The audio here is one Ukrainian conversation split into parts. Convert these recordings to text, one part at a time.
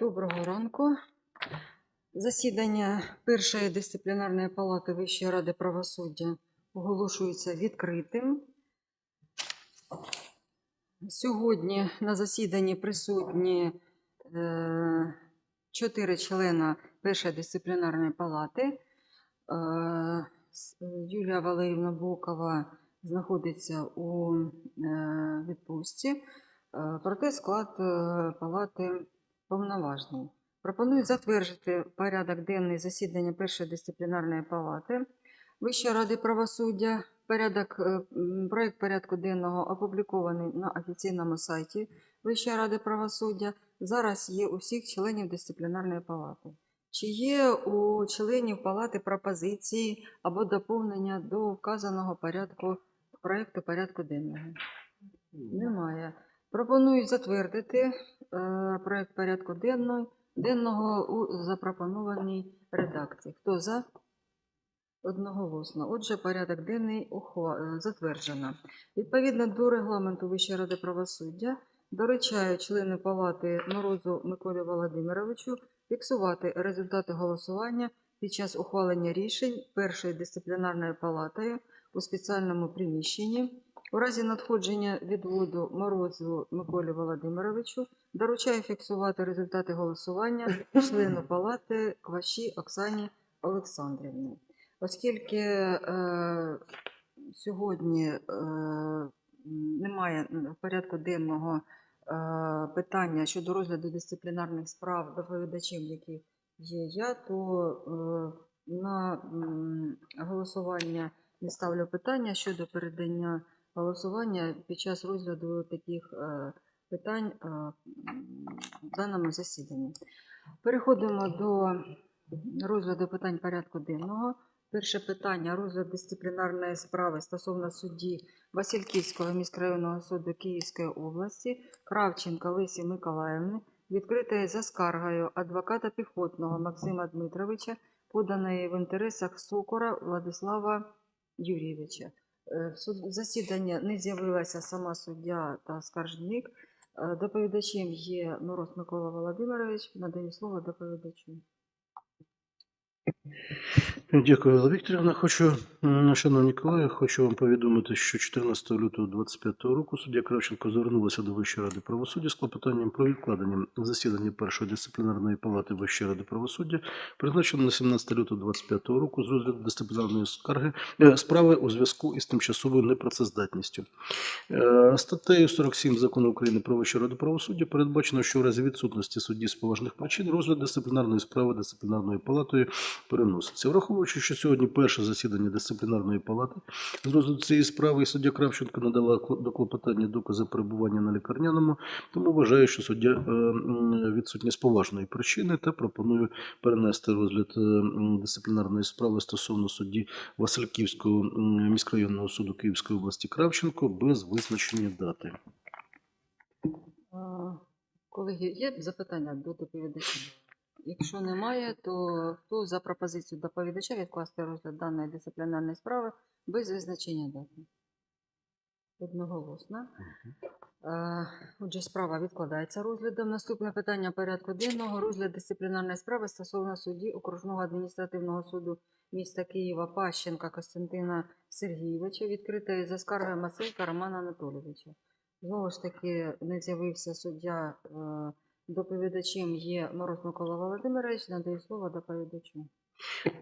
Доброго ранку. Засідання першої дисциплінарної палати Вищої ради правосуддя оголошується відкритим. Сьогодні на засіданні присутні е, чотири члена першої дисциплінарної палати. Е, Юлія Валерівна Бокова знаходиться у е, відпустці, проте склад е, палати повноважний. Пропоную затвердити порядок денний засідання першої дисциплінарної палати Вищої ради правосуддя. Порядок, е, проект порядку денного опублікований на офіційному сайті Вищої ради правосуддя. Зараз є у всіх членів дисциплінарної палати. Чи є у членів палати пропозиції або доповнення до вказаного порядку проекту порядку денного? Немає. Пропоную затвердити е, проект порядку денного, у запропонованій редакції. Хто за? Одноголосно. Отже, порядок денний е, затверджено. Відповідно до регламенту Вищої ради правосуддя, доручаю члену палати Морозу Миколі Володимировичу фіксувати результати голосування під час ухвалення рішень першої дисциплінарної палатою у спеціальному приміщенні. У разі надходження відводу Морозу Миколі Володимировичу доручаю фіксувати результати голосування члену палати Кваші Оксані Олександрівні. Оскільки е, сьогодні е, немає порядку денного е, питання щодо розгляду дисциплінарних справ доповідачем, яких є я, то е, на голосування не ставлю питання щодо передання голосування під час розгляду таких е, питань е, в даному засіданні. Переходимо до розгляду питань порядку денного. Перше питання розгляд дисциплінарної справи стосовно судді Васильківського міськрайонного суду Київської області Кравченка Лисі Миколаївни, відкритої за скаргою адвоката піхотного Максима Дмитровича, поданої в інтересах Сокора Владислава Юрійовича. Е, В засідання не з'явилася сама суддя та скаржник. Е, Доповідачем є Мороз Микола Володимирович. Надаю слово доповідачу. Дякую, Олена Вікторівна. Хочу, шановні колеги, хочу вам повідомити, що 14 лютого 2025 року суддя Кравченко звернулася до Вищої ради правосуддя з клопотанням про відкладення засідання першої дисциплінарної палати Вищої ради правосуддя, призначено на 17 лютого 2025 року з розгляду дисциплінарної скарги е, справи у зв'язку із тимчасовою непрацездатністю. Е, Статтею 47 закону України про Вищу раду правосуддя передбачено, що в разі відсутності судді з поважних причин розгляд дисциплінарної справи дисциплінарною палатою переноситься. Враховуючи, що сьогодні перше засідання дисциплінарної палати з розгляду цієї справи і суддя Кравченко надала до клопотання докази перебування на лікарняному, тому вважаю, що суддя е, м, відсутня з поважної причини та пропоную перенести розгляд е, дисциплінарної справи стосовно судді Васильківського міськрайонного суду Київської області Кравченко без визначення дати. Колеги, є запитання до доповідача? Якщо немає, то хто за пропозицію доповідача відкласти розгляд даної дисциплінарної справи без визначення дати? Одноголосно. Е, Отже, справа відкладається розглядом. Наступне питання порядку денного. Розгляд дисциплінарної справи стосовно судді окружного адміністративного суду міста Києва Пащенка Костянтина Сергійовича, відкритої за скаргою Масилька Романа Анатолійовича. Знову ж таки, не з'явився суддя. Доповідачем є Мороз Микола Володимирович. Надаю слово доповідачу.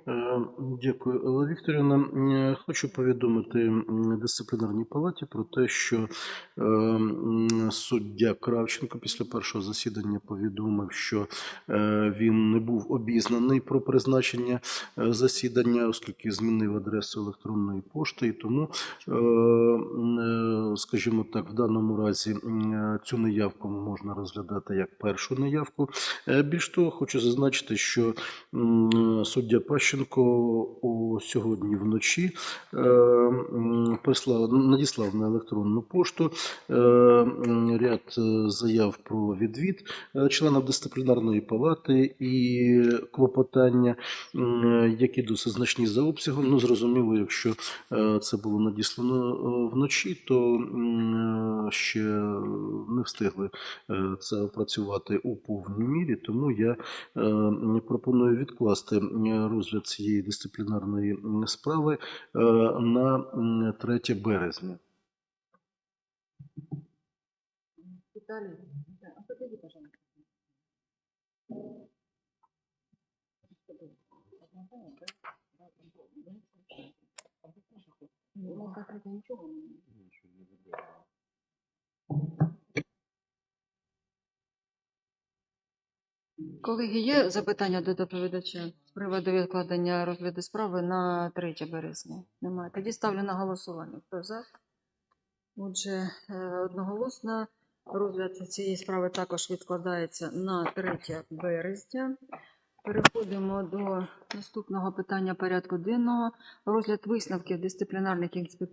Е, Дякую, Елла Вікторівна. Е, Хочу повідомити дисциплінарній палаті про те, що е, суддя Кравченко після першого засідання повідомив, що він не був обізнаний про призначення засідання, оскільки змінив адресу електронної пошти, і тому, скажімо так, в даному разі цю неявку можна розглядати як першу неявку. Більш того, хочу зазначити, що суддя суддя Пащенко сьогодні вночі е, прислав, надіслав на електронну пошту е, ряд е, заяв про відвід членів дисциплінарної палати і клопотання, які досить значні за обсягом. Ну, зрозуміло, якщо це було надіслано вночі, то ще не встигли це опрацювати у повній мірі, тому я пропоную відкласти розгляд цієї дисциплінарної справи е, на 3 березня. Виталий, да, а подойди, пожалуйста. Закрыто не Колеги, є запитання до доповідача з приводу відкладення розгляду справи на 3 березня? Немає. Тоді ставлю на голосування. Хто за? Отже, е, одноголосно розгляд цієї справи також відкладається на 3 березня. Переходимо до наступного питання порядку денного. Розгляд висновків дисциплінарних інспекторів.